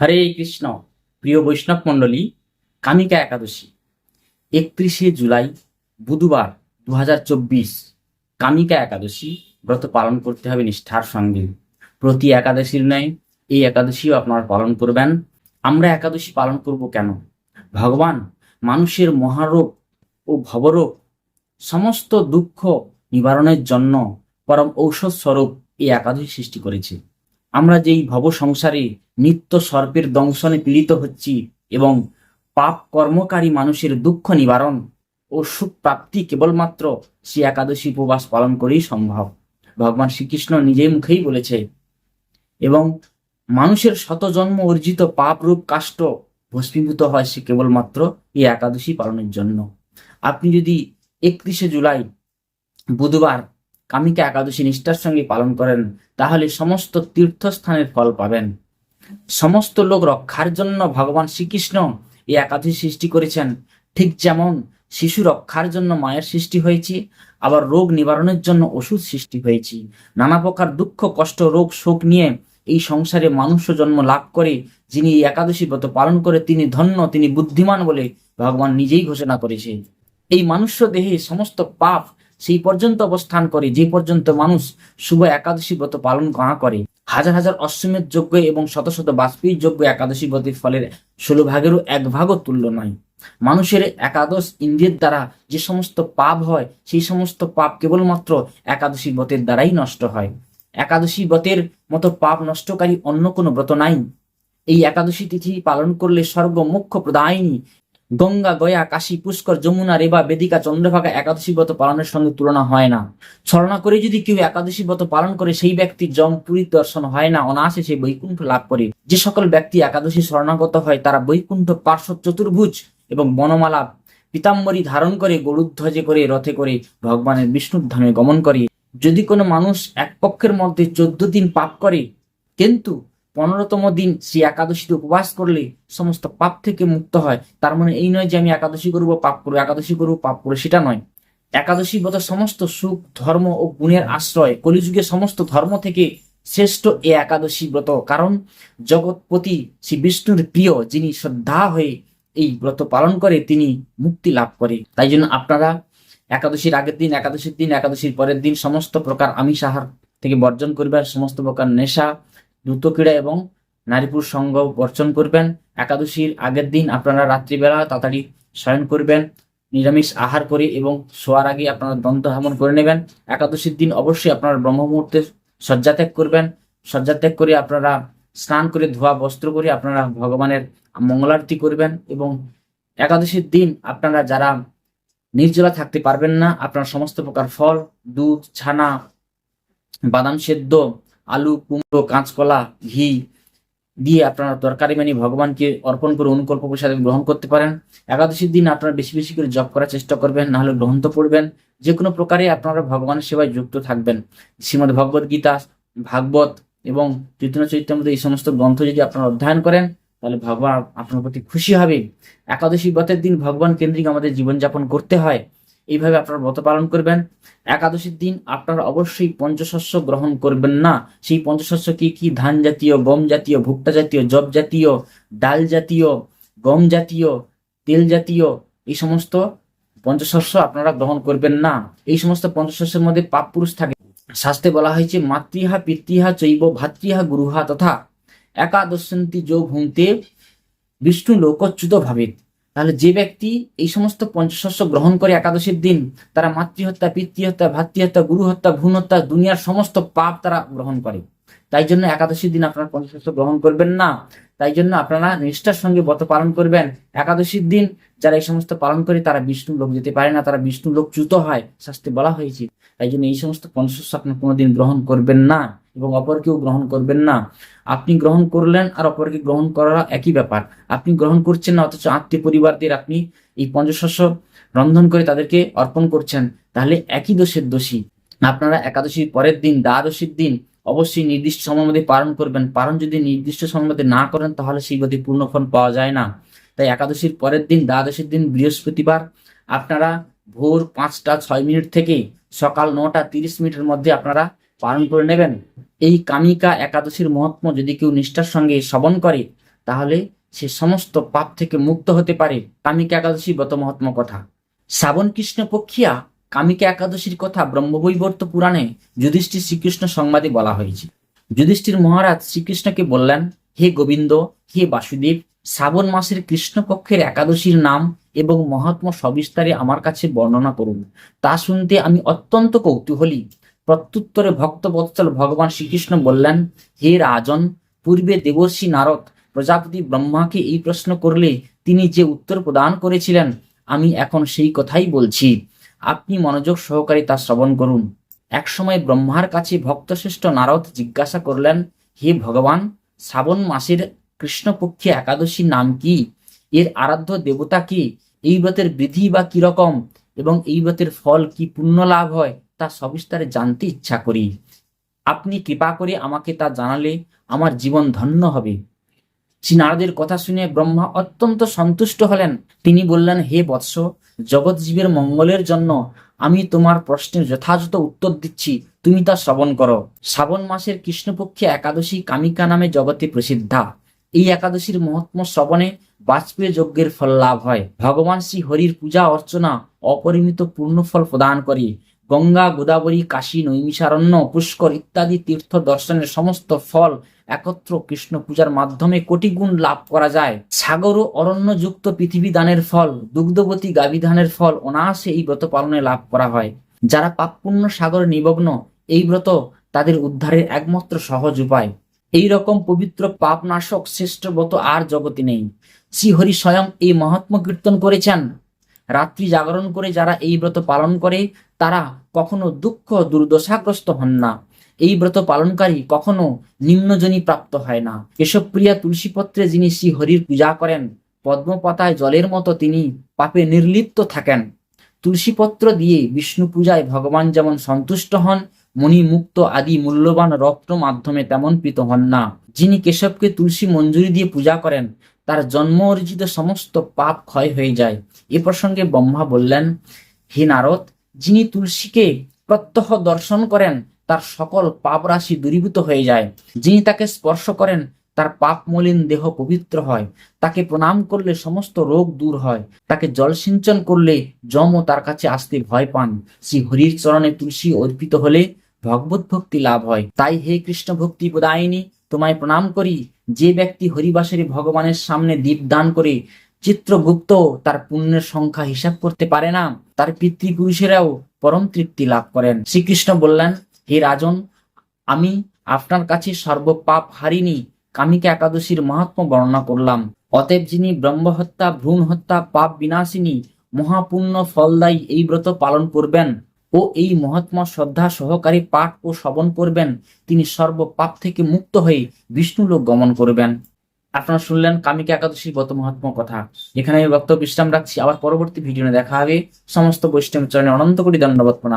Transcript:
হরে কৃষ্ণ, প্রিয় বৈষ্ণব মণ্ডলী, কামিকা একাদশী, একত্রিশে জুলাই বুধবার দু হাজার চব্বিশ, কামিকা একাদশী ব্রত পালন করতে হবে নিষ্ঠার সঙ্গে। প্রতি একাদশীর ন্যায় এই একাদশীও আপনারা পালন করবেন। আমরা একাদশী পালন করব কেন? ভগবান মানুষের মহারোগ ও ভবরোগ সমস্ত দুঃখ নিবারণের জন্য পরম ঔষধ স্বরূপ এই একাদশী সৃষ্টি করেছে। আমরা যেই ভব সংসারে নিত্য সর্পের দংশনে পীড়িত হচ্ছি এবং পাপ কর্মকারী মানুষের দুঃখ নিবারণ ও সুখ প্রাপ্তি কেবলমাত্র শ্রী একাদশী উপবাস পালন করেই সম্ভব। ভগবান শ্রীকৃষ্ণ নিজেই মুখেই বলেছে, এবং মানুষের শতজন্ম অর্জিত পাপ রূপ কাষ্ট ভস্মীভূত হয় সে কেবলমাত্র এই একাদশী পালনের জন্য। আপনি যদি একত্রিশে জুলাই বুধবার কামিকা একাদশী নিষ্ঠার সঙ্গে পালন করেন, তাহলে সমস্ত তীর্থস্থানের ফল পাবেন। সমস্ত লোক রক্ষার জন্য ভগবান শ্রীকৃষ্ণ এই একাদশী সৃষ্টি করেছেন। ঠিক যেমন শিশু রক্ষার জন্য মায়ের সৃষ্টি হয়েছে, আবার রোগ নিবারণের জন্য ওষুধ সৃষ্টি হয়েছে। নানা প্রকার দুঃখ, কষ্ট, রোগ, শোক নিয়ে এই সংসারে মানুষ জন্ম লাভ করে, যিনি এই একাদশী ব্রত পালন করে তিনি ধন্য, তিনি বুদ্ধিমান বলে ভগবান নিজেই ঘোষণা করেছে। এই মানুষ্য দেহে সমস্ত পাপ সেই পর্যন্ত অবস্থান করে, যে পর্যন্ত মানুষ শুভ একাদশী ব্রত পালন না করে। হাজার হাজার অশ্বমেধ যোগ্য এবং শত শত বাষ্পীর যোগ্য একাদশী ব্রতের ফলের ষোলো ভাগেরও এক ভাগও তুল্য নয়। মানুষের একাদশ ইন্দ্রিয়ের দ্বারা যে সমস্ত পাপ হয়, সেই সমস্ত পাপ কেবলমাত্র একাদশী ব্রতের দ্বারাই নষ্ট হয়। একাদশী ব্রতের মতো পাপ নষ্টকারী অন্য কোনো ব্রত নাই। এই একাদশী তিথি পালন করলে স্বর্গ মুখ্য প্রদায়িনী গঙ্গা, গয়া, কাশী, পুষ্কর, যমুনা, রেবা, বেদিকা, চন্দ্রভাগা, একাদশী ব্রত পালনের সঙ্গে তুলনা হয় না। ছলনা করে যদি কেউ একাদশী ব্রত পালন করে, সেই ব্যক্তির জম পুরীর দর্শন হয় না, অনায়াসে সে বৈকুণ্ঠ লাভ করে। যে সকল ব্যক্তি একাদশী শরণাগত হয়, তারা বৈকুণ্ঠ পার্শ্ব চতুর্ভুজ এবং বনমালা পিতাম্বরী ধারণ করে গরুধ্বজে করে, রথে করে, ভগবানের বিষ্ণুর ধামে গমন করে। যদি কোনো মানুষ এক পক্ষের মধ্যে চোদ্দ দিন পাপ করে, কিন্তু পনেরোতম দিন সেই একাদশীতে উপবাস করলে সমস্ত পাপ থেকে মুক্ত হয়। তার মানে এই নয় যে আমি একাদশী করব, পাপ করব, একাদশী করব, পাপ করব, সেটা নয়। একাদশী ব্রত সমস্ত সুখ, ধর্ম ও গুণের আশ্রয়, কলিযুগের সমস্ত ধর্ম থেকে শ্রেষ্ঠ এ একাদশী ব্রত। কারণ জগৎপতি শ্রী বিষ্ণুর প্রিয়, যিনি শ্রদ্ধা হয়ে এই ব্রত পালন করে, তিনি মুক্তি লাভ করে। তাই জন্য আপনারা একাদশীর আগের দিন, একাদশীর দিন, একাদশীর পরের দিন সমস্ত প্রকার আমিষ আহার থেকে বর্জন করবেন সমস্ত প্রকার নেশা দ্রুত ক্রীড়া এবং নারীপুর সঙ্গ বর্জন করবেন। একাদশীর আগের দিন আপনারা রাত্রিবেলা তাড়াতাড়ি শয়ন করবেন, নিরামিষ আহার করে এবং শোয়ার আগে আপনারা দন্ত হামন করে নেবেন। একাদশীর দিন অবশ্যই আপনারা ব্রহ্ম মুহূর্তে শয্যাত্যাগ করবেন। শয্যাত্যাগ করে আপনারা স্নান করে ধোয়া বস্ত্র করে আপনারা ভগবানের মঙ্গলারতি করবেন এবং একাদশীর দিন আপনারা যারা নির্জলা থাকতে পারবেন না, আপনারা সমস্ত প্রকার ফল, দুধ, ছানা, বাদাম সেদ্ধ আলু, কুমড়ো, কাঁচকলা, ঘি দিয়ে আপনারা তরকারি মানে ভগবানকে অর্পণ করে অনুকল্প প্রসাদ গ্রহণ করতে পারেন। একাদশীর দিন আপনারা বেশি বেশি করে জপ করার চেষ্টা করবেন নাহলে গ্রন্থ পড়বেন। যে কোনো প্রকারে আপনারা ভগবানের সেবায় যুক্ত থাকবেন। শ্রীমদ ভগবত গীতা, ভাগবত এবং চৈতন্য চৈতন্য এই সমস্ত গ্রন্থ যদি আপনারা অধ্যয়ন করেন, তাহলে ভগবান আপনার প্রতি খুশি হবে। একাদশী ব্রতের দিন ভগবান কেন্দ্রিক আমাদের জীবনযাপন করতে হয়। এইভাবে আপনারা ব্রত পালন করবেন। একাদশীর দিন আপনারা অবশ্যই পঞ্চশস্য গ্রহণ করবেন না। সেই পঞ্চশস্য কি কি? ধান জাতীয়, গম জাতীয়, ভুট্টা জাতীয় জব জাতীয়, ডাল জাতীয়, গম জাতীয়, তেল জাতীয়, এই সমস্ত পঞ্চশস্য আপনারা গ্রহণ করবেন না। এই সমস্ত পঞ্চশস্যের মধ্যে পাপ পুরুষ থাকে। শাস্ত্রে বলা হয়েছে, মাতৃহা, পিতৃহা, চৈব, ভাতৃহা, গুরুহা তথা একাদশন্তি যোগ ভুংতে বিষ্ণু লোকচ্যুত ভাবেত। তাহলে যে ব্যক্তি এই সমস্ত পঞ্চশস্য গ্রহণ করে একাদশীর দিন, তারা মাতৃহত্যা, পিতৃহত্যা, ভাতৃহত্যা গুরু হত্যা ভ্রূণ হত্যা দুনিয়ার সমস্ত পাপ তারা গ্রহণ করে। তাই জন্য একাদশীর দিন আপনারা পঞ্চশস্য গ্রহণ করবেন না। তাই জন্য আপনারা নিষ্ঠার সঙ্গে ব্রত পালন করবেন। একাদশীর দিন যারা এই সমস্ত পালন করে, তারা বিষ্ণু লোক যেতে পারে না, তারা বিষ্ণু লোক চ্যুত হয়, শাস্তি বলা হয়েছে। তাই জন্য এই সমস্ত পঞ্চশস্য আপনি কোনোদিন গ্রহণ করবেন না। এবং অপরকেও গ্রহণ করবেন না। আপনি গ্রহণ করলেন আর অপরকে গ্রহণ করা একই ব্যাপার। আপনি গ্রহণ করছেন না, অথচ আত্মীয় পরিবারদের আপনি এই পঞ্চশস্য রন্ধন করে তাদেরকে অর্পণ করছেন। তাহলে একই দোষের দোষী। আপনারা একাদশীর পরের দিন, দ্বাদশীর দিন অবশ্যই নির্দিষ্ট সময় মধ্যে পালন করবেন। পালন যদি নির্দিষ্ট সময় মধ্যে না করেন, তাহলে সেই মধ্যে পূর্ণ ফল পাওয়া যায় না। তাই একাদশীর পরের দিন, দ্বাদশীর দিন, বৃহস্পতিবার আপনারা ভোর পাঁচটা ছয় মিনিট থেকে সকাল নটা তিরিশ মিনিটের মধ্যে আপনারা পালন করে নেবেন। এই কামিকা একাদশীর মহাত্ম যদি কেউ নিষ্ঠার সঙ্গে শ্রবণ করে, তাহলে সে সমস্ত পাপ থেকে মুক্ত হতে পারে। কামিকা একাদশী ব্রত মহাত্ম কথা। শ্রাবণ কৃষ্ণ পক্ষিয়া কামিকা একাদশীর কথা ব্রহ্মবৈবর্ত পুরাণে যুধিষ্ঠির শ্রীকৃষ্ণ সংবাদে বলা হয়েছে। যুধিষ্ঠির মহারাজ শ্রীকৃষ্ণকে বললেন, হে গোবিন্দ, হে বাসুদেব, শ্রাবণ মাসের কৃষ্ণপক্ষের একাদশীর নাম এবং মহাত্ম সবিস্তারে আমার কাছে বর্ণনা করুন। তা শুনতে আমি অত্যন্ত কৌতূহলী। প্রত্যুত্তরে ভক্তবৎসল ভগবান শ্রীকৃষ্ণ বললেন, হে রাজন, পূর্বে দেবর্ষি নারদ প্রজাপতি ব্রহ্মাকে এই প্রশ্ন করলে তিনি যে উত্তর প্রদান করেছিলেন, আমি এখন সেই কথাই বলছি। আপনি মনোযোগ সহকারে তা শ্রবণ করুন। একসময় ব্রহ্মার কাছে ভক্তশ্রেষ্ঠ নারদ জিজ্ঞাসা করলেন, হে ভগবান, শ্রাবণ মাসের কৃষ্ণপক্ষে একাদশী নাম কি? এর আরাধ্য দেবতা কি? এই ব্রতের বিধি বা কীরকম এবং এই ব্রতের ফল কি পুণ্য লাভ হয়? তা সবিস্তারে জানতে ইচ্ছা করি। আপনি কৃপা করে আমাকে তা জানালে আমার জীবন ধন্য হবে। শ্রী নারদের কথা শুনে ব্রহ্মা অত্যন্ত সন্তুষ্ট হলেন। তিনি বললেন, হে বৎস, জগৎজীবের মঙ্গলের জন্য আমি তোমার প্রশ্নের যথাযথ উত্তর দিচ্ছি। তুমি তা শ্রবণ করো। শ্রাবণ মাসের কৃষ্ণপক্ষে একাদশী কামিকা নামে জগতে প্রসিদ্ধা। এই একাদশীর মহাত্ম শ্রবণে বাজপেয়ী যজ্ঞের ফল লাভ হয়। ভগবান শ্রী হরির পূজা অর্চনা অপরিমিত পূর্ণ ফল প্রদান করে। গঙ্গা, গোদাবরী, কাশী, নৈমিষারণ্য, পুষ্কর ইত্যাদি তীর্থ দর্শনের সমস্ত ফল একত্র কৃষ্ণ পূজার মাধ্যমে কোটি গুণ লাভ করা যায়। সাগর ও অরণ্য যুক্ত পৃথিবী দানের ফল, দুগ্ধবতী গাভী ধানের ফল অনায়াসে এই ব্রত পালনে লাভ করা হয়। যারা পাপপুণ্য সাগরে নিমগ্ন, এই ব্রত তাদের উদ্ধারের একমাত্র সহজ উপায়। এই রকম পবিত্র পাপনাশক শ্রেষ্ঠ ব্রত আর জগতে নেই। শ্রীহরি স্বয়ং এই মহাত্ম কীর্তন করেছেন। রাত্রি জাগরণ করে যারা এই ব্রত পালন করে তারা কখনো দুঃখ, দুর্দশাগ্রস্ত হন না। এই ব্রত পালনকারী কখনো নিম্নজনী প্রাপ্ত হয় না। এসব প্রিয়া তুলসীপত্রে যিনি শ্রী হরির পূজা করেন, পদ্মপাতায় জলের মতো তিনি পাপে নির্লিপ্ত থাকেন। তুলসীপত্র দিয়ে বিষ্ণু পূজায় ভগবান যেমন সন্তুষ্ট হন, মণি মুক্ত আদি মূল্যবান রত্ন মাধ্যমে তেমন প্রীত হন না। যিনি কেশবকে তুলসী মঞ্জুরি দিয়ে পূজা করেন, তার জন্ম অর্জিত সমস্ত পাপ ক্ষয় হয়ে যায়। এ প্রসঙ্গে ব্রহ্মা বললেন, হে নারদ যিনি তুলসীকে প্রত্যহ দর্শন করেন, তার সকল পাপ রাশি দূরীভূত হয়ে যায়। যিনি তাকে স্পর্শ করেন, তার পাপ মলিন দেহ পবিত্র হয়। তাকে প্রণাম করলে সমস্ত রোগ দূর হয়। তাকে জল সিঞ্চন করলে যমও তার কাছে আসতে ভয় পান। শ্রী হরির চরণে তুলসী অর্পিত হলে ভগবত ভক্তি লাভ হয়। তাই হে কৃষ্ণ ভক্তি প্রদায়িনী তোমায় প্রণাম করি। যে ব্যক্তি হরিবাসের ভগবানের সামনে দীপ দান করে চিত্রগুপ্ত তার পুণ্যের সংখ্যা হিসাব করতে পারে না। তার পিতৃপুরুষেরাও পরম তৃপ্তি লাভ করেন। শ্রীকৃষ্ণ বললেন, হে রাজন, আমি আপনার কাছে সর্বপাপ হারিনি। কামিকা একাদশীর মাহাত্ম বর্ণনা করলাম। অতএব যিনি ব্রহ্মহত্যা ভ্রূণ হত্যা পাপ বিনাশিনী, মহাপুণ্য ফলদায়ী এই ব্রত পালন করবেন ও এই মহাত্মা শ্রদ্ধা সহকারী পাঠ ও শ্রবণ করবেন, তিনি সর্বপাপ থেকে মুক্ত হয়ে বিষ্ণুলোক গমন করবেন। আপনারা শুনলেন কামিকা একাদশীর গত মহাত্ম কথা। এখানে আমি বক্তব্য বিশ্রাম রাখছি। আবার পরবর্তী ভিডিও দেখা হবে। সমস্ত বৈষ্ণব চরণে অনন্ত দণ্ডবত প্রণাম।